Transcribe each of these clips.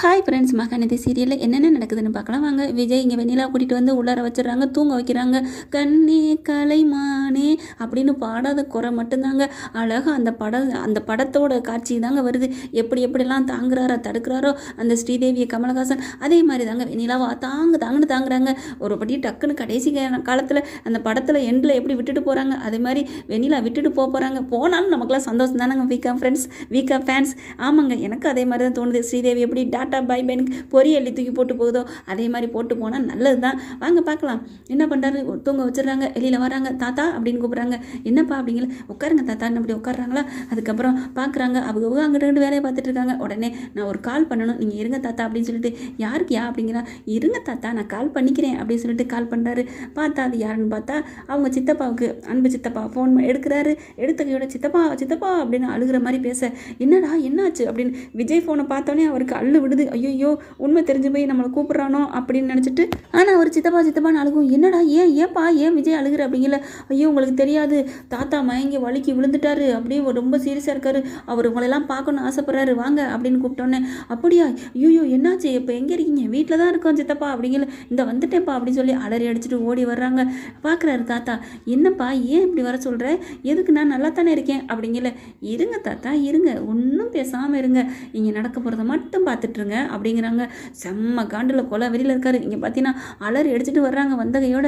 Hi friends Mahanadi சீரியலில் என்னென்ன நடக்குதுன்னு பார்க்கலாம். வாங்க விஜய் இங்கே வெண்ணிலா கூட்டிகிட்டு வந்து உள்ளார வச்சிடறாங்க தூங்க வைக்கிறாங்க. கண்ணே கலைமானே அப்படின்னு பாடாத குறை மட்டும்தாங்க. அழகாக அந்த படம் அந்த படத்தோட காட்சி தாங்க வருது. எப்படி எப்படிலாம் தாங்குறாரோ தடுக்கிறாரோ அந்த ஸ்ரீதேவியை கமலஹாசன் அதே மாதிரி தாங்க வெண்ணிலாவா தாங்க தாங்கன்னு தாங்குறாங்க. ஒரு படி டக்குன்னு கடைசி காலத்தில் அந்த படத்தில் எண்டில் எப்படி விட்டுட்டு போகிறாங்க அதே மாதிரி வெண்ணிலா விட்டுட்டு போக போகிறாங்க போனாலும் நமக்குலாம் சந்தோஷம் தானேங்க. வீக்கா ஃப்ரெண்ட்ஸ் வீக்கா ஃபேன்ஸ் ஆமாங்க எனக்கு அதே மாதிரி தான் தோணுது. ஸ்ரீதேவி எப்படி டாட் டாட்டா பை பைனுக்கு பொறி தூக்கி போட்டு போகுதோ அதே மாதிரி போட்டு போனால் நல்லது தான் வாங்க பார்க்கலாம். என்ன பண்ணுறாரு தூங்க வச்சிடுறாங்க வெளியில் வராங்க தாத்தா அப்படின்னு கூப்பிட்றாங்க. என்னப்பா அப்படிங்கிற உட்காருங்க தாத்தான்னு அப்படி உட்காடுறாங்களா அதுக்கப்புறம் பார்க்குறாங்க அவங்க அவங்க அங்கிட்ட இங்கிட்டு வேலையை பார்த்துட்டு இருக்காங்க. உடனே நான் ஒரு கால் பண்ணணும் நீங்கள் இருங்க தாத்தா அப்படின்னு சொல்லிட்டு யாருக்குயா அப்படிங்கிறா. இருங்க தாத்தா நான் கால் பண்ணிக்கிறேன் அப்படின்னு சொல்லிட்டு கால் பண்ணுறாரு பார்த்தா அது யாருன்னு பார்த்தா அவங்க சித்தப்பாவுக்கு அன்பு சித்தப்பா ஃபோன் எடுக்கிறாரு. எடுத்த கையோட சித்தப்பா சித்தப்பா அப்படின்னு அழுகிற மாதிரி பேச என்னடா என்னாச்சு? அப்படின்னு விஜய் ஃபோனை பார்த்தோன்னே அவருக்கு அள்ளு விடுது. ஐயோ உண்மை தெரிஞ்சு போய் நம்மளை கூப்பிட்றானோ அப்படின்னு நினச்சிட்டு ஆனால் அவர் சித்தப்பா சித்தப்பான்னு அழுகும். என்னடா ஏன் ஏப்பா ஏன் விஜய் அழுகிற அப்படிங்கல? ஐயோ உங்களுக்கு தெரியாது. தாத்தா மயங்கி வலிக்கு விழுந்துட்டாரு. அப்படியே ரொம்ப சீரியஸாக இருக்காரு. அவர் உங்களெல்லாம் பார்க்கணும்னு ஆசைப்படுறாரு. வாங்க அப்படின்னு கூப்பிட்டோன்னே அப்படியா? ஐயோ என்னாச்சு? இப்போ எங்கே இருக்கீங்க? வீட்டில் தான் இருக்கோம் சித்தப்பா அப்படிங்கல. இந்த வந்துட்டேப்பா அப்படின்னு சொல்லி அலறி அடிச்சுட்டு ஓடி வர்றாங்க. பார்க்குறாரு தாத்தா. என்னப்பா ஏன் இப்படி வர சொல்கிற எதுக்கு நான் நல்லா தானே இருக்கேன்? அப்படிங்கல. இருங்க தாத்தா இருங்க. ஒன்றும் பேசாமல் இருங்க. இங்கே நடக்க போகிறத மட்டும் பார்த்துட்டு பார்த்துட்ருங்க அப்படிங்கிறாங்க. செம்ம காண்டில் கொலை வெளியில் இருக்காரு. இங்கே பார்த்தீங்கன்னா அலறி அடிச்சுட்டு வர்றாங்க வந்தகையோட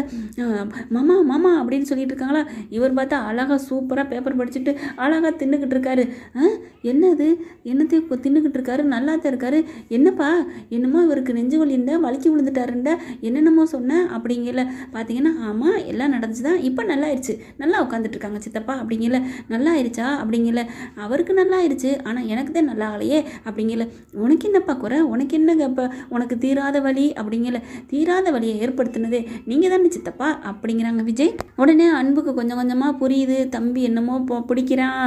மாமா மாமா அப்படின்னு சொல்லிட்டு இருக்காங்களா? இவர் பார்த்தா அழகாக சூப்பராக பேப்பர் படிச்சுட்டு அழகாக தின்னுக்கிட்டு இருக்காரு. ஆ என்னது? என்னத்தையும் இப்போ தின்னுக்கிட்டு இருக்காரு. நல்லா தான் இருக்காரு. என்னப்பா? என்னமோ இவருக்கு நெஞ்சு வலி இருந்தா வலிக்கி விழுந்துட்டாருண்டா என்னென்னமோ சொன்னேன் அப்படிங்கல. பார்த்தீங்கன்னா ஆமாம் எல்லாம் நடந்துச்சு தான் இப்போ நல்லா ஆயிடுச்சு நல்லா உட்காந்துட்டு இருக்காங்க சித்தப்பா அப்படிங்கல. நல்லா ஆயிடுச்சா அப்படிங்கல. அவருக்கு நல்லா ஆயிடுச்சு ஆனால் எனக்கு தான் நல்லா ஆகலையே அப்படிங்கல. உனக்கு என்னப்பா குறை? உனக்கு என்னங்க இப்போ உனக்கு தீராத வழி அப்படிங்கிற தீராத வழியை ஏற்படுத்தினதே நீங்கள் தானே சித்தப்பா? அப்படிங்கிறாங்க விஜய். உடனே அன்புக்கு கொஞ்சம் கொஞ்சமாக புரியுது. தம்பி என்னமோ பிடிக்கிறான்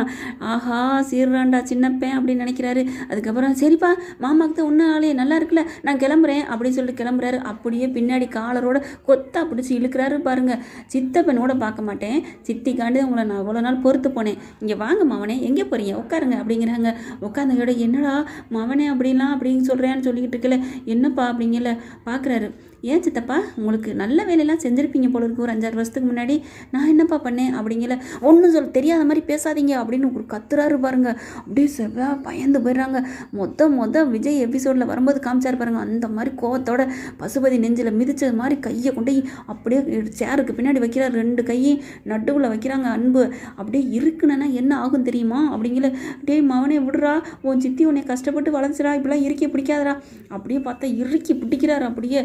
ஆஹா சீர்றாண்டா சின்னப்பேன் அப்படின்னு நினைக்கிறாரு. அதுக்கப்புறம் சரிப்பா மாமாக்கு தான் ஒன்றும் ஆளே நல்லா இருக்குல்ல நான் கிளம்புறேன் அப்படின்னு சொல்லிட்டு கிளம்புறாரு. அப்படியே பின்னாடி காலரோட கொத்தா பிடிச்சி இழுக்கிறாரு பாருங்க. சித்தப்பனோட பார்க்க மாட்டேன். சித்திக்காண்டு உங்களை நான் இவ்வளோ நாள் பொறுத்து போனேன். இங்கே வாங்க மவனே எங்கே போறீங்க? உட்காருங்க அப்படிங்கிறாங்க. உட்காந்துக்கிட்ட என்னடா மவனே அப்படிலாம் அப்படின்னு சொல்கிறேன்னு சொல்லிக்கிட்டு இருக்கல. என்னப்பா அப்படிங்கல? பார்க்குறாரு ஏன் சித்தப்பா? உங்களுக்கு நல்ல வேலையெல்லாம் செஞ்சுருப்பீங்க போல இருக்கு. ஒரு அஞ்சாறு வருஷத்துக்கு முன்னாடி நான் என்னப்பா பண்ணேன் அப்படிங்கிற ஒன்றும் சொல் தெரியாத மாதிரி பேசாதீங்க அப்படின்னு ஒரு கத்துறாரு பாருங்க. அப்படியே செவ்வா பயந்து போயிடுறாங்க. மொத்த மொத விஜய் எபிசோடில் வரும்போது காமிச்சாரு பாருங்க. அந்த மாதிரி கோவத்தோட பசுபதி நெஞ்சில் மிதிச்சது மாதிரி கையை கொண்டு போய் அப்படியே சேருக்கு பின்னாடி வைக்கிறார். ரெண்டு கையும் நடுவில் வைக்கிறாங்க அன்பு. அப்படியே இருக்குன்னா என்ன ஆகும் தெரியுமா? அப்படிங்கிற டே மவனே விடுறா. உன் சித்தி உன்னை கஷ்டப்பட்டு வளர்ந்துடா இப்படிலாம் இறுக்கி பிடிக்காதரா அப்படியே பார்த்தா இறுக்கி பிடிக்கிறாரு. அப்படியே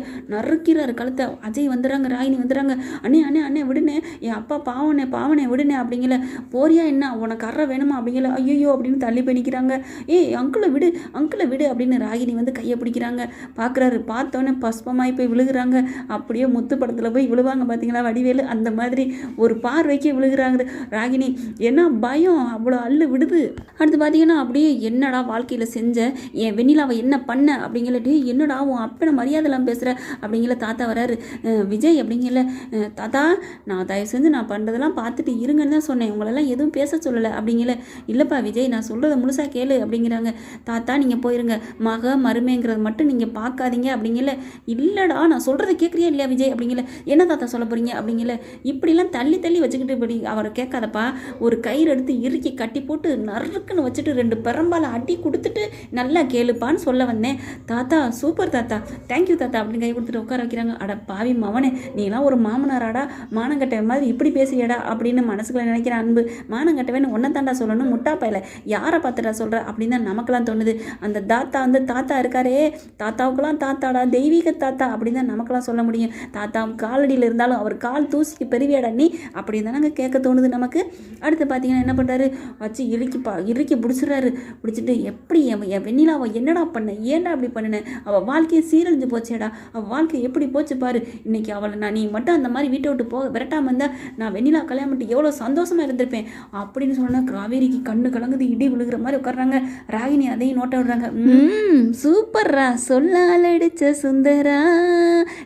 அறுக்கிறார். கழுத்தை. அஜய் வந்துடுறாங்க ராகினி வந்துடுறாங்க அண்ணே அண்ணே அண்ணே விடுனே என் அப்பா பாவனே பாவனே விடுனே அப்படிங்கல. போறியா என்ன? உனக்கு அற வேணுமா அப்படிங்கல. ஐயோ அப்படின்னு தள்ளி பண்ணிக்கிறாங்க ஏய் அங்கிளை விடு அங்கிளை விடு அப்படின்னு ராகினி வந்து கையை பிடிக்கிறாங்க. பார்க்குறாரு. பார்த்தோன்னே பஸ்பமாய் போய் விழுகிறாங்க. அப்படியே முத்து படத்தில் போய் விழுவாங்க பார்த்தீங்களா வடிவேலு? அந்த மாதிரி ஒரு பார்வைக்கே விழுகிறாங்க. ராகினி என்ன பயம்? அவ்வளோ அள்ளு விடுது. அடுத்து பார்த்தீங்கன்னா அப்படியே என்னடா வாழ்க்கையில் செஞ்ச? என் வெண்ணிலாவை என்ன பண்ண? அப்படிங்கல. என்னடா உன் அப்பனை மரியாதைலாம் பேசுகிற அப்படி அப்படிங்கிற தாத்தா வராரு. விஜய் அப்படிங்கல தாத்தா நான் தயவு செஞ்சு நான் பண்ணுறதெல்லாம் பார்த்துட்டு இருங்கன்னு தான் சொன்னேன். உங்களெல்லாம் எதுவும் பேச சொல்லலை. அப்படிங்கல. இல்லைப்பா விஜய் நான் சொல்கிறத முழுசாக கேளு. அப்படிங்கிறாங்க. தாத்தா நீங்கள் போயிருங்க. மக மருமைங்கிறது மட்டும் நீங்கள் பார்க்காதீங்க. அப்படிங்கல. இல்லைடா நான் சொல்கிறத கேட்குறியா இல்லையா விஜய்? அப்படிங்கல. என்ன தாத்தா சொல்ல போகிறீங்க அப்படிங்கல. இப்படிலாம் தள்ளி தள்ளி வச்சுக்கிட்டு இப்படி அவரை கேட்காதப்பா. ஒரு கயிறு எடுத்து இறுக்கி கட்டி போட்டு நறுக்குன்னு வச்சுட்டு ரெண்டு பெரம்பால அடி கொடுத்துட்டு நல்லா கேளுப்பான்னு சொல்ல வந்தேன். தாத்தா சூப்பர் தாத்தா. தேங்க்யூ தாத்தா. அப்படின்னு கை கொடுத்துட்டு உட்கார வைக்கிறாங்க. அட பாவி மவனே நீலாம் ஒரு மாமனாராடா மானங்கட்ட மாதிரி இப்படி பேசுறியடா அப்படின்னு மனசுக்குள்ள நினைக்கிற அன்பு. மானங்கட்டவேன்னு ஒன்றை தாண்டா சொல்லணும் முட்டா பையல. யாரை பார்த்துடா சொல்கிற அப்படின்னு தான் நமக்கெல்லாம் தோணுது. அந்த தாத்தா வந்து தாத்தா இருக்காரே தாத்தாவுக்கெல்லாம் தாத்தாடா தெய்வீக தாத்தா அப்படின்னு தான் நமக்கெல்லாம் சொல்ல முடியும். தாத்தா காலடியில் இருந்தாலும் அவர் கால் தூசிக்கு பெருவியாடா நீ அப்படின்னு தானே கேட்க தோணுது நமக்கு. அடுத்து பார்த்தீங்கன்னா என்ன பண்ணுறாரு வச்சு இறுக்கி பா இறுக்கி பிடிச்சிடுறாரு. பிடிச்சிட்டு எப்படி என் என் அவன் என்னடா பண்ண? ஏன்டா அப்படி பண்ணினேன் அவள் வாழ்க்கையை சீரழிஞ்சு போச்சேடா. அவள் வாழ்க்கை வாழ்க்கை எப்படி போச்சு பாரு? இன்னைக்கு அவளை நான் நீ மட்டும் அந்த மாதிரி வீட்டை விட்டு போக விரட்டாமல் இருந்தால் நான் வெண்ணிலா கல்யாணம் பண்ணிட்டு எவ்வளோ சந்தோஷமாக இருந்திருப்பேன். அப்படின்னு சொன்னால் காவேரிக்கு கண்ணு கலங்குது இடி விழுகிற மாதிரி உட்காடுறாங்க ராகினி அதையும் நோட்ட விடுறாங்க. ம். சூப்பர்ரா. சொல்லால் அடிச்ச சுந்தரா.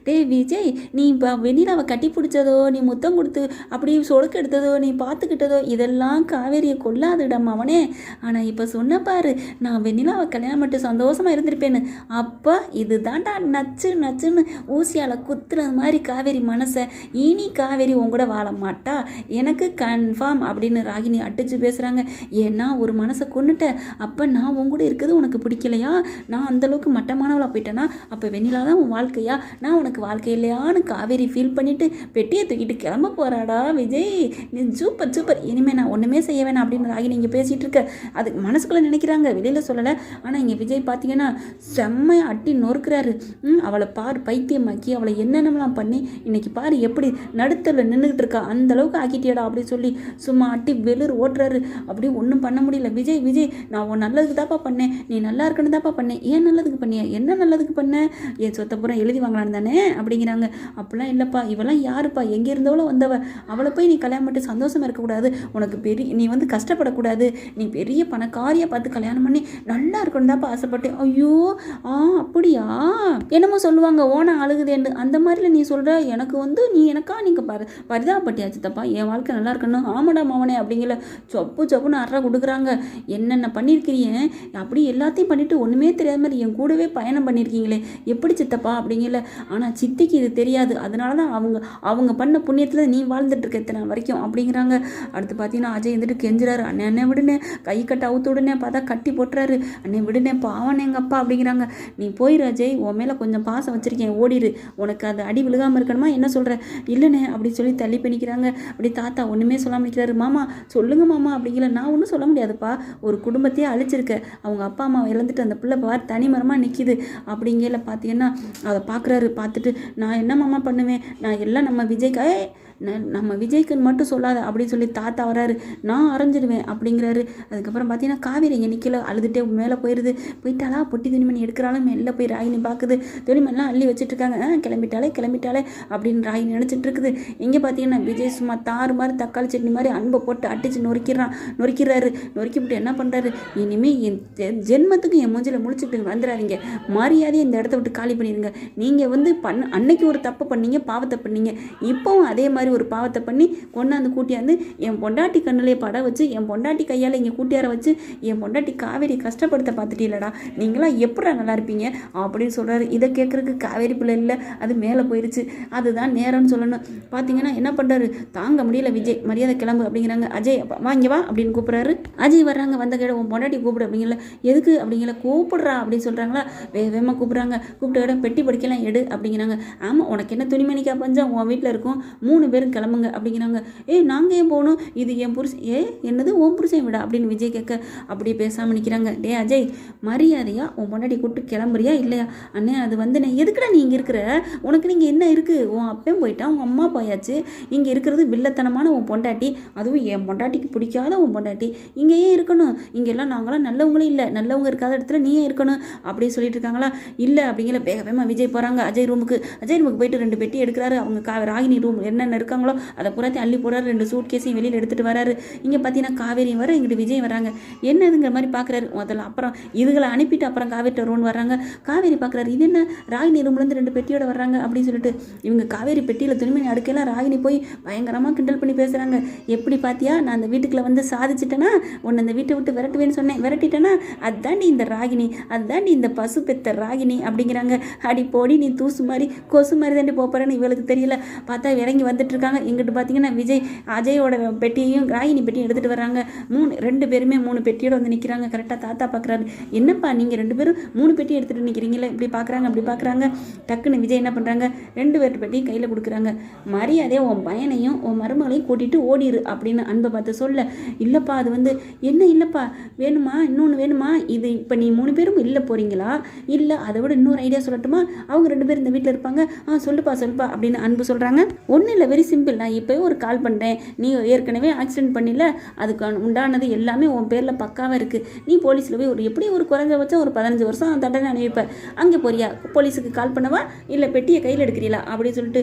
டே விஜய் நீ இப்போ வெண்ணிலாவை கட்டி பிடிச்சதோ நீ முத்தம் கொடுத்து அப்படி சொடுக்கு எடுத்ததோ நீ பார்த்துக்கிட்டதோ இதெல்லாம் காவேரியை கொல்லாதுடம் அவனே ஆனால் இப்போ சொன்ன பாரு நான் வெண்ணிலாவை கல்யாணம் பண்ணிட்டு சந்தோஷமாக இருந்திருப்பேன்னு. அப்போ இதுதான்டா நச்சு நச்சுன்னு ஊசியால் குத்துறது மாதிரி காவேரி மனசை இனி காவேரி உன் கூட வாழ மாட்டா? எனக்கு கன்ஃபார்ம் அப்படின்னு ராகினி அடிச்சு பேசுகிறாங்க ஏன்னா ஒரு மனசை கொண்டுட்டேன் அப்போ நான் உன் கூட இருக்கிறது உனக்கு பிடிக்கலையா? நான் அந்தளவுக்கு மட்டமானவளாக போயிட்டேன்னா அப்போ வெண்ணிலா தான் உன் வாழ்க்கையா? நான் உனக்கு வாழ்க்கை இல்லையான்னு காவேரி ஃபீல் பண்ணிவிட்டு பெட்டியை தூக்கிட்டு கிளம்ப போகிறாடா விஜய். நீ சூப்பர் சூப்பர் இனிமேல் நான் ஒன்றுமே செய்ய வேணாம் அப்படின்னு ராகினி இங்கே பேசிகிட்டு இருக்க. அதுக்கு மனசுக்குள்ளே நினைக்கிறாங்க வெளியில் சொல்லலை. ஆனால் இங்கே விஜய் பார்த்தீங்கன்னா செம்மையாக அட்டி நொறுக்கிறாரு. ம், அவளை பார் பை. பைத்தியமாக்கி அவளை என்னென்னலாம் பண்ணி இன்னைக்கு பாரு எப்படி நடுத்தரில் நின்றுக்கிட்டு இருக்கா? அந்த அளவுக்கு ஆக்கிட்டியடா அப்படின்னு சொல்லி சும்மா அட்டி வெளிர் ஓட்டுறாரு. அப்படி ஒன்றும் பண்ண முடியல. விஜய் விஜய் நான் உன் நல்லதுக்கு தாப்பா பண்ணேன். நீ நல்லா இருக்குன்னு தாப்பா பண்ணேன். ஏன் நல்லதுக்கு பண்ணியா? என்ன நல்லதுக்கு பண்ண? என் சொத்தை பூரா எழுதி வாங்கலான்னு தானே? அப்படிங்கிறாங்க. அப்படிலாம் இல்லைப்பா. இவெல்லாம் யாருப்பா? எங்கே இருந்தவளோ வந்தவ. அவளை போய் நீ கல்யாணம் பண்ணிட்டு சந்தோஷமாக இருக்கக்கூடாது. உனக்கு பெரிய நீ வந்து கஷ்டப்படக்கூடாது. நீ பெரிய பணக்காரியாக பார்த்து கல்யாணம் பண்ணி நல்லா இருக்கணும் தான்ப்பா ஆசைப்பட்டேன். ஐயோ ஆ அப்படியா? என்னமோ சொல்லுவாங்க ஓனா அழுகுதேன்னு. அந்த மாதிரில நீ சொல்கிற எனக்கு வந்து நீ எனக்கா நீங்கள் பரி பரிதாபப்பட்டியாச்சு தப்பா என் வாழ்க்கை நல்லா இருக்கணும் ஆமாடா மாவனே அப்படிங்கிற சொப்பு சொப்புன்னு அற கொடுக்குறாங்க. என்னென்ன பண்ணியிருக்கிறீங்க அப்படி எல்லாத்தையும் பண்ணிவிட்டு ஒன்றுமே தெரியாத மாதிரி என் கூடவே பயணம் பண்ணியிருக்கீங்களே எப்படி சித்தப்பா அப்படிங்கல. ஆனால் சித்திக்கு இது தெரியாது. அதனால தான் அவங்க அவங்க பண்ண புண்ணியத்தில் நீ வாழ்ந்துட்டு இருக்க இத்தனை வரைக்கும் அப்படிங்கிறாங்க. அடுத்து பார்த்தீங்கன்னா அஜய் வந்துட்டு கெஞ்சுறாரு. அண்ணே அண்ணே விடுனே கை கட்ட அவுத்து விடுனே பார்த்தா கட்டி போட்டுறாரு. அண்ணே விடுனே பாவனே எங்கள் அப்பா. அப்படிங்கிறாங்க. நீ போயிரு அஜய். உன் மேலே கொஞ்சம் பாசம் வச்சுருக்கேன். ஓடிரு. உனக்கு அது அடி விழுகாமல் இருக்கணுமா? என்ன சொல்கிற இல்லைண்ணே அப்படி சொல்லி தள்ளி பண்ணிக்கிறாங்க அப்படி தாத்தா ஒன்றுமே சொல்லாமல் நிற்கிறாரு மாமா சொல்லுங்கள் மாமா அப்படிங்கிற நான் ஒன்றும் சொல்ல முடியாதுப்பா. ஒரு குடும்பத்தையே அழிச்சிருக்க. அவங்க அப்பா அம்மா இழந்துட்டு அந்த பிள்ளை பார் தனிமரமாக நிற்கிது அப்படிங்கல பார்த்தீங்கன்னா அதை பார்க்குறாரு பார்த்துட்டு நான் என்ன மாமா பண்ணுவேன்? நான் எல்லாம் நம்ம விஜய்க்கு நம்ம விஜய்க்குன்னு மட்டும் சொல்லாத அப்படின்னு சொல்லி தாத்தா வராரு நான் அரைஞ்சிடுவேன் அப்படிங்கிறாரு. அதுக்கப்புறம் பார்த்தீங்கன்னா காவேரி இங்கே நிற்கல அழுதுகிட்டே மேலே போயிடுது போயிட்டாளா? பொட்டி துணிமணி எடுக்கிறாலும் மெல்ல போய் ராகினி பார்க்குது துணிமணிலாம் அள்ளி வச்சுட்டு இருக்காங்க ஆ கிளம்பிட்டாலே கிளம்பிட்டாலே அப்படின்னு ராகினி நினச்சிட்டு இருக்குது இங்கே பார்த்தீங்கன்னா விஜய் சும்மா தாறு மாதிரி தக்காளி சட்னி மாதிரி அன்பை போட்டு அடிச்சு நொறுக்கிறான் நொறுக்கிறாரு நொறுக்கிவிட்டு என்ன பண்ணுறாரு இனிமேல் என் ஜெ- ஜென்மத்துக்கு என் மூஞ்சில் முழிச்சுட்டு வந்துடாதீங்க மரியாதையை இந்த இடத்த விட்டு காலி பண்ணிடுங்க. நீங்கள் வந்து பண்ண அன்னைக்கு ஒரு தப்பு பண்ணீங்க பாவத்தை பண்ணீங்க. இப்போவும் அதே மாதிரி ஒரு பாவத்தை பண்ணி கொண்டாந்து கூட்டியாந்து என் பொண்டாட்டி கண்ணிலே பட வச்சு என் பொண்டாட்டி கையால் இங்கே கூட்டியார வச்சு என் பொண்டாட்டி காவேரி கஷ்டப்படுத்த பார்த்துட்டீங்களடா நீங்களாம் எப்படா நல்லா இருப்பீங்க? அப்படின்னு சொல்கிறாரு இதை கேட்குறதுக்கு காவேரி பிள்ளை இல்லை அது மேலே போயிடுச்சு அதுதான் நேரம்னு சொல்லணும். பார்த்தீங்கன்னா என்ன பண்ணுறாரு தாங்க முடியல விஜய். மரியாதை கிளம்பு அப்படிங்கிறாங்க. அஜய் வாங்க வா அப்படின்னு கூப்பிட்றாரு. அஜய் வர்றாங்க. வந்த கேட உன் பொண்டாட்டி கூப்பிடு அப்படிங்கல. எதுக்கு அப்படிங்கல? கூப்பிடுறா அப்படின்னு சொல்கிறாங்களா வே வேகமாக கூப்பிட்றாங்க. கூப்பிட்ட இடம் பெட்டி படிக்கலாம் எடு அப்படிங்கிறாங்க. ஆமாம் உனக்கு என்ன துணிமணிக்கா பஞ்சம்? உன் வீட்டில் இருக்கும். மூணு பேரும் கிளம்புங்க அப்படிங்கிறாங்க. ஏய் நாங்கள் ஏன் போகணும்? இது என் புருஷன் ஏ என்னது? உன் புருஷன் விடா? அப்படின்னு விஜய் கேட்க அப்படியே பேசாமல் நிற்கிறாங்க டே அஜய் மரியாதையா உன் பொண்டாட்டி கூப்பிட்டு கிளம்புறியா இல்லையா? அண்ணே அது வந்து நான் எதுக்குடா நீ இங்கே இருக்கிற? உனக்கு நீங்கள் என்ன இருக்குது உன் அப்பையும் போயிட்டா உன் அம்மா போயாச்சு. இங்கே இருக்கிறது வில்லத்தனமான உன் பொண்டாட்டி. அதுவும் என் பொண்டாட்டிக்கு பிடிக்காத உன் பொண்டாட்டி. இங்கே ஏன் இருக்கணும். இங்கெல்லாம் நாங்களாம் நல்லவங்களும் இல்லை. நல்லவங்க இருக்காத இடத்துல நீ ஏன் இருக்கணும். அப்படின்னு சொல்லிட்டு இருக்காங்களா? இல்லை அப்படிங்கிற வேக வேகமாக விஜய் போகிறாங்க அஜய் ரூமுக்கு. அஜய் ரூமுக்கு போயிட்டு ரெண்டு பெட்டி எடுக்கிறாரு. அவங்க கா ராகினி ரூம் என்னென்ன இருக்காங்களோ அதை பூராத்தையும் அள்ளி போடுறாரு. ரெண்டு சூட் கேஸையும் வெளியில் எடுத்துகிட்டு வராரு. இங்கே பார்த்தீங்கன்னா காவேரி வர இங்கிட்டு விஜய் வராங்க. என்னதுங்கிற மாதிரி பார்க்குறாரு முதல்ல அப்புறம் இதுகளை அனுப்பிட்டு அப்புறம் காவேரி ரூம் வர்றாங்க. காவேரி பார்க்குறாரு இது என்ன? ராகினி ரூம்லேருந்து ரெண்டு பெட்டியோட வர்றாங்க அப்படின்னு சொல்லிட்டு இவங்க காவேரி பெட்டியில் துணிமணி அடுக்கையெல்லாம் ராகினி போய் பயங்கரமாக கிண்டல் பண்ணி பேசுகிறாங்க எப்படி பார்த்தியா நான் அந்த வீட்டுக்குள்ளே வந்து சாதிச்சிட்டேனா? உன்னை அந்த வீட்டை விட்டு விரட்டுவேன்னு சொன்னேன். விரட்டிட்டேனா? அதுதாண்டி இந்த ராகினி. அதாண்டி இந்த பசு பெத்த ராகினி அப்படிங்கிறாங்க. அடி போடி நீ தூசு மாதிரி கொசு மாதிரி தாண்டி போகிறேன்னு இவளுக்கு தெரியல. பார்த்தா இறங்கி வந்துட்டு இருக்காங்க இங்கிட்டு பார்த்தீங்கன்னா விஜய் அஜயோட பெட்டியையும் ராகினி பெட்டியும் எடுத்துகிட்டு வராங்க மூணு ரெண்டு பேருமே மூணு பெட்டியோட வந்து நிற்கிறாங்க கரெக்டாக தாத்தா பார்க்குறாரு என்னப்பா நீங்கள் ரெண்டு பேரும் மூணு பெட்டி எடுத்துகிட்டு நிற்கிறீங்களே இப்படி பார்க்குறாங்க அப்படி பார்க்குறாங்க டக்குன்னு விஜய் என்ன பண்ணுறாங்க ரெண்டு பேர் பெட்டியும் கையில் கொடுக்குறாங்க. மரியாதையை உன் பையனையும் உன் மருமகளையும் கூட்டிகிட்டு ஓடிரு அப்படின்னு அன்பை பார்த்து சொல்ல இல்லைப்பா அது வந்து என்ன இல்லைப்பா? வேணுமா? இன்னொன்று வேணுமா? இது இப்போ நீ மூணு பேரும் இல்லை போகிறீங்களா இல்லை அதை விட இன்னொரு ஐடியா சொல்லட்டுமா? அவங்க ரெண்டு பேரும் இந்த வீட்டில் இருப்பாங்க. ஆ சொல்லுப்பா சொல்லுப்பா அப்படின்னு அன்பு சொல்கிறாங்க ஒன்றும் இல்லை வெரி வெரி சிம்பிள் நான் இப்போவே ஒரு கால் பண்ணுறேன் நீ ஏற்கனவே ஆக்சிடென்ட் பண்ணில. அதுக்கு உண்டானது எல்லாமே உன் பேரில் பக்காவாக இருக்குது நீ போலீஸில் போய் ஒரு எப்படி ஒரு குறைஞ்சபட்சம் ஒரு பதினஞ்சு வருஷம் தண்டனை அனுப்பிப்பேன் அங்கே போறியா? போலீஸுக்கு கால் பண்ணவா? இல்லை பெட்டியை கையில் எடுக்கிறீங்களா அப்படின்னு சொல்லிட்டு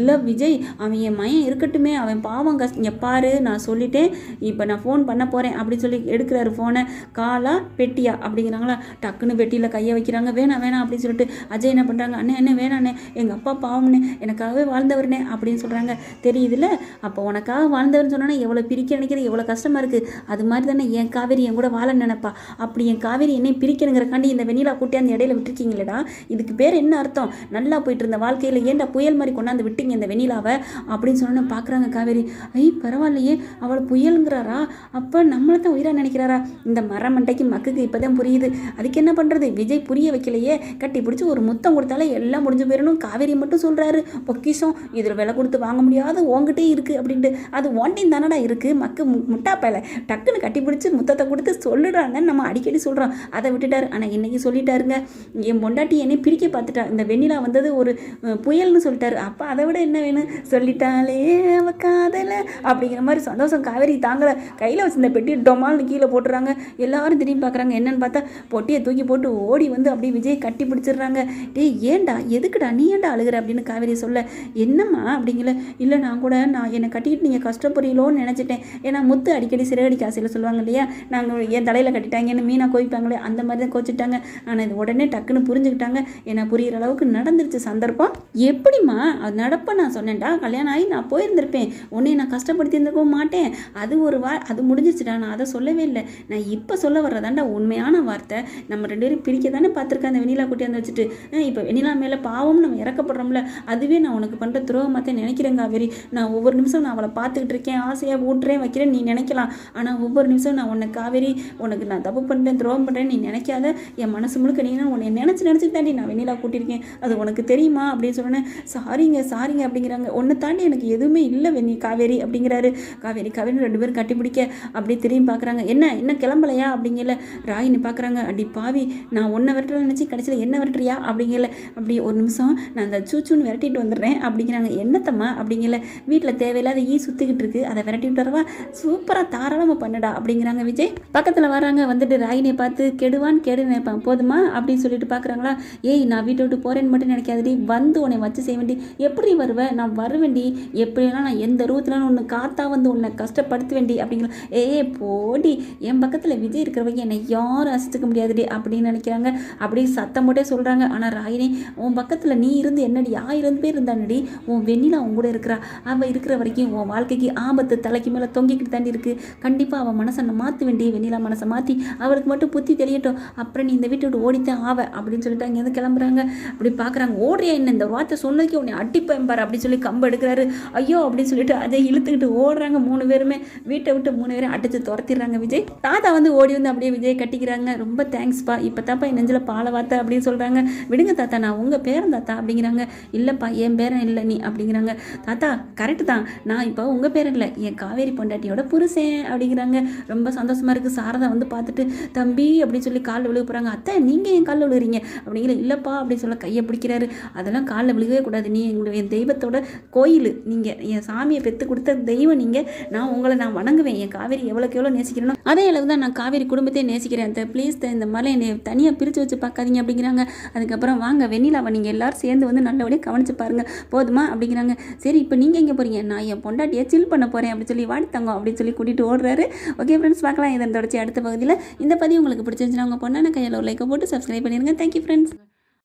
இல்லை விஜய் அவன் என் மயம் இருக்கட்டுமே. அவன் பாவம் கஷ்ட இங்கே பாரு நான் சொல்லிட்டேன். இப்போ நான் ஃபோன் பண்ண போகிறேன் அப்படின்னு சொல்லி எடுக்கிறாரு ஃபோனை காலா பெட்டியா? அப்படிங்கிறாங்களா. டக்குன்னு பெட்டியில் கையை வைக்கிறாங்க. வேணாம் வேணாம் அப்படின்னு சொல்லிட்டு அஜய் என்ன பண்ணுறாங்க அண்ணே என்ன வேணாண்ணே எங்கள் அப்பா பாவம்னே. எனக்காகவே வாழ்ந்தவர்னே அப்படின்னு சொல்கிறாங்க தெரியுதுல்ல? அப்போ உனக்காக வாழ்ந்தவர்னு சொன்னால் எவ்வளோ பிரிக்க நினைக்கிறது எவ்வளோ கஷ்டமாக இருக்குது அது மாதிரி தானே என் காவேரி என் கூட வாழ நினைப்பா. அப்படி என் காவேரி என்னை பிரிக்கணுங்கிறக்காண்டி இந்த வெண்ணிலா கூட்டி அந்த இடையில விட்டுருக்கீங்களேடா. இதுக்கு பேர் என்ன அர்த்தம்? நல்லா போயிட்டு இருந்த வாழ்க்கையில் ஏன்டா புயல் மாதிரி கொண்டாந்து விட்டீங்க இந்த வெண்ணிலாவை? அப்படின்னு சொன்னோன்னு பார்க்குறாங்க காவேரி. ஐ பரவாயில்லையே அவள் புயலுங்கிறாரா? அப்போ நம்மளை தான் உயிராக நினைக்கிறாரா? இந்த மரமண்டைக்கு மக்குக்கு இப்போ தான் புரியுது. அதுக்கு என்ன பண்ணுறது விஜய் புரிய வைக்கலையே. கட்டி பிடிச்சி ஒரு முத்தம் கொடுத்தாலே எல்லாம் முடிஞ்சு போயிடணும். காவேரி மட்டும் சொல்கிறாரு பொக்கிஷம். இதில் விலை கொடுத்து வாங்க முடியாத உங்ககிட்டே இருக்குது அப்படின்ட்டு. அது ஒன்டைன் தானடா இருக்குது மக்கு மு- டக்குன்னு கட்டி பிடிச்சி முத்தத்தை கொடுத்து சொல்லுறாங்கன்னு நம்ம அடிக்கடி சொல்கிறோம் அதை விட்டுட்டாரு. ஆனால் இன்றைக்கி சொல்லிட்டாருங்க. என் பொண்டாட்டி என்னை பிரிக்க பார்த்துட்டா. இந்த வெண்ணிலா வந்தது ஒரு புயல்னு சொல்லிட்டாரு. அப்போ அதை விட என்ன வேணும்? சொல்லிட்டாலே அவ காதல அப்படிங்கிற மாதிரி சந்தோஷம் காவேரி தாங்கலை. கையில் வச்சிருந்த பெட்டி டொமால்னு கீழே போட்டுறாங்க. எல்லாரும் திரும்பி பார்க்குறாங்க என்னன்னு பார்த்தா பொட்டியை தூக்கி போட்டு ஓடி வந்து அப்படியே விஜய் கட்டி பிடிச்சிடுறாங்க. டேய் ஏன்டா? எதுக்குடா? நீ ஏன்டா அழுகுற அப்படின்னு காவேரி சொல்ல. என்னம்மா அப்படிங்கிற இல்லை நான் கூட நான் என்னை கட்டிட்டு நீங்கள் கஷ்டப்படுறீங்களோன்னு நினச்சிட்டேன். ஏன்னா முத்து அடிக்கடி சிறகடிக்க ஆசையில் சொல்லுவாங்க இல்லையா? நாங்கள் என் தலையில் கட்டிட்டாங்கன்னு மீனாக கோவிப்பாங்களே அந்த மாதிரி தான் கோச்சிட்டாங்க. ஆனால் இது உடனே டக்குன்னு புரிஞ்சுக்கிட்டாங்க. ஏன்னா புரிகிற அளவுக்கு நடந்துருச்சு சந்தர்ப்பம். எப்படிம்மா? அது நடப்ப நான் சொன்னேன்டா கல்யாணம் ஆகி நான் போயிருந்திருப்பேன். உன்னை நான் கஷ்டப்படுத்தி இருந்திருக்கவும் மாட்டேன். அது ஒரு வா அது முடிஞ்சிச்சுடா நான் அதை சொல்லவே இல்லை. நான் இப்போ சொல்ல வர்றதாண்டா உண்மையான வார்த்தை. நம்ம ரெண்டு பேரும் பிரிக்க தானே பார்த்துருக்கேன் அந்த வெண்ணிலா குட்டியாந்து வச்சுட்டு. இப்போ வெண்ணிலா மேலே பாவம் நம்ம இறக்கப்படுறோம்ல அதுவே நான் உனக்கு பண்ணுற துரோகமாக நினைக்கிறேங்க. காவேரி நான் ஒவ்வொரு நிமிஷம் நான் அவளை பார்த்துக்கிட்டு இருக்கேன். ஆசையாக ஊட்டுறேன் வைக்கிறேன் நீ நினைக்கலாம். ஆனால் ஒவ்வொரு நிமிஷம் நான் உன்னை காவேரி உனக்கு நான் தப்பு பண்ணுறேன் துரோகம் பண்ணுறேன் நீ நினைக்காத. என் மனசு முழுக்க நீ உன்னை நினச்சி நினச்சி தாண்டி நான் வெண்ணிலா கூட்டியிருக்கேன். அது உனக்கு தெரியுமா? அப்படின்னு சொன்னேன் சாரிங்க சாரிங்க அப்படிங்கிறாங்க. உன்னை தாண்டி எனக்கு எதுவுமே இல்லை வெண்ணி காவேரி அப்படிங்கிறாரு. காவேரி காவேரி ரெண்டு பேரும் கட்டிப்பிடிக்க அப்படியே திரும்பி பார்க்குறாங்க. என்ன என்ன கிளம்பலையா? அப்படிங்கல. ராகினி பார்க்குறாங்க. அடி பாவி நான் ஒன்றை விரட்டல நினச்சி கடைசியில் என்ன விரட்டுறியா? அப்படிங்கல. அப்படி ஒரு நிமிஷம் நான் அந்த சூச்சுன்னு விரட்டிட்டு வந்துடுறேன் அப்படிங்கிறாங்க. என்னத்தம்மா? அப்படிங்கல வீட்டில் தேவையில்லாத ஈ சுற்றிக்கிட்டு இருக்கு. அதை விரட்டி விட்டு வரவா? சூப்பராக தாராளமாக பண்ணுடா அப்படிங்கிறாங்க விஜய். பக்கத்தில் வராங்க வந்துட்டு ராயினியை பார்த்து கெடுவான்னு கெடு நினைப்பான். போதுமா? அப்படின்னு சொல்லிட்டு பார்க்குறாங்களா ஏய் நான் வீட்டை விட்டு போகிறேன்னு மட்டும் நினைக்காதடி. வந்து உன்னை வச்சு செய்ய வேண்டி எப்படி வருவேன் நான் வருவேண்டி எப்படினா நான் எந்த ரூத்துலாம் ஒன்று காத்தா வந்து உன்னை கஷ்டப்படுத்த வேண்டி அப்படிங்கிற ஏ போடி. என் பக்கத்தில் விஜய் இருக்கிறவங்க என்னை யாரும் அசிச்சுக்க முடியாதுடி. அப்படின்னு நினைக்கிறாங்க. அப்படியே சத்தம் போட்டே சொல்கிறாங்க ஆனால் ராயினி உன் பக்கத்தில் நீ இருந்து என்னடி? ஆயிரம் பேர் இருந்தானடி. உன் வெண்ணிலா உன் கூட இருக்கிறா. அவள் இருக்கிற வரைக்கும் உன் வாழ்க்கைக்கு ஆபத்து தலைக்கு மேலே தொங்கிக்கிட்டு தாண்டி இருக்குது கண்டிப்பாக அவள் மனசை நான் மாற்ற வேண்டிய வெண்ணிலா மனசை மாற்றி அவளுக்கு மட்டும் புத்தி தெரியட்டும் அப்புறம் நீ இந்த வீட்டை விட்டு ஓடித்தான் ஆவ அப்படின்னு சொல்லிட்டு அங்கேருந்து கிளம்புறாங்க. அப்படி பார்க்குறாங்க ஓடுறியா என்ன? இந்த வார்த்தை சொன்னதுக்கு உன்னை அடிப்பேன் பாரு அப்படின்னு சொல்லி கம்பு எடுக்கிறாரு. ஐயோ அப்படின்னு சொல்லிட்டு அதை இழுத்துக்கிட்டு ஓடுறாங்க மூணு பேருமே. வீட்டை விட்டு மூணு பேரும் அடித்து துரத்திடுறாங்க விஜய். தாத்தா வந்து ஓடி வந்து அப்படியே விஜய் கட்டிக்கிறாங்க. ரொம்ப தேங்க்ஸ்ப்பா இப்போ தாப்பா என் நெஞ்சில் பாலை வார்த்தை அப்படின்னு சொல்கிறாங்க விடுங்க தாத்தா நான் உங்கள் பேரன் தாத்தா அப்படிங்கிறாங்க. இல்லைப்பா என் பேரன் இல்லை நீ அப்படிங்கிறாங்க. தாத்தா கரெக்டு தான். நான் இப்போ உங்கள் பேர் இல்லை என் காவேரி பொண்டாட்டியோட புருஷன் அப்படிங்கிறாங்க. ரொம்ப சந்தோஷமாக இருக்குது சாரதா வந்து பார்த்துட்டு தம்பி அப்படின்னு சொல்லி காலில் விழுக போகிறாங்க அத்தை நீங்கள் என் காலில் விழுகிறீங்க? அப்படிங்கிற இல்லைப்பா அப்படின்னு சொல்ல கையை பிடிக்கிறாரு. அதெல்லாம் காலில் விழுகவே கூடாது. நீ எங்களுடைய என் தெய்வத்தோட கோயில். நீங்கள் என் சாமியை பெற்று கொடுத்த தெய்வம் நீங்கள் நான் உங்களை நான் வணங்குவேன். என் காவேரி எவ்வளோக்கு எவ்வளோ நேசிக்கிறேனோ அதே அளவு தான் நான் காவேரி குடும்பத்தையே நேசிக்கிறேன் அந்த ப்ளீஸ் இந்த மாதிரி என்னை தனியாக பிரித்து வச்சு பார்க்காதீங்க அப்படிங்கிறாங்க. அதுக்கப்புறம் வாங்க வெண்ணிலாவை நீங்கள் எல்லாரும் சேர்ந்து வந்து நல்லபடியாக கவனிச்சு பாருங்கள் போதுமா? அப்படிங்கிறாங்க. சரி இப்போ நீங்கள் எங்கே போகிறீங்க நான் என் பொண்டாட்டியை சில் பண்ண போகிறேன் அப்படின்னு சொல்லி வாடி தங்கம் அப்படின்னு சொல்லி கூட்டிகிட்டு ஓடுறாரு. ஓகே ஃப்ரெண்ட்ஸ் பார்க்கலாம். இதன் தொடர்ச்சி அடுத்த பகுதியில். இந்த பதிவு உங்களுக்கு பிடிச்சிருந்துச்சுன்னா உங்கள் பொண்ணான கையில் ஒரு லைக்கை போட்டு சப்ஸ்கிரைப் பண்ணிடுங்க. Thank you friends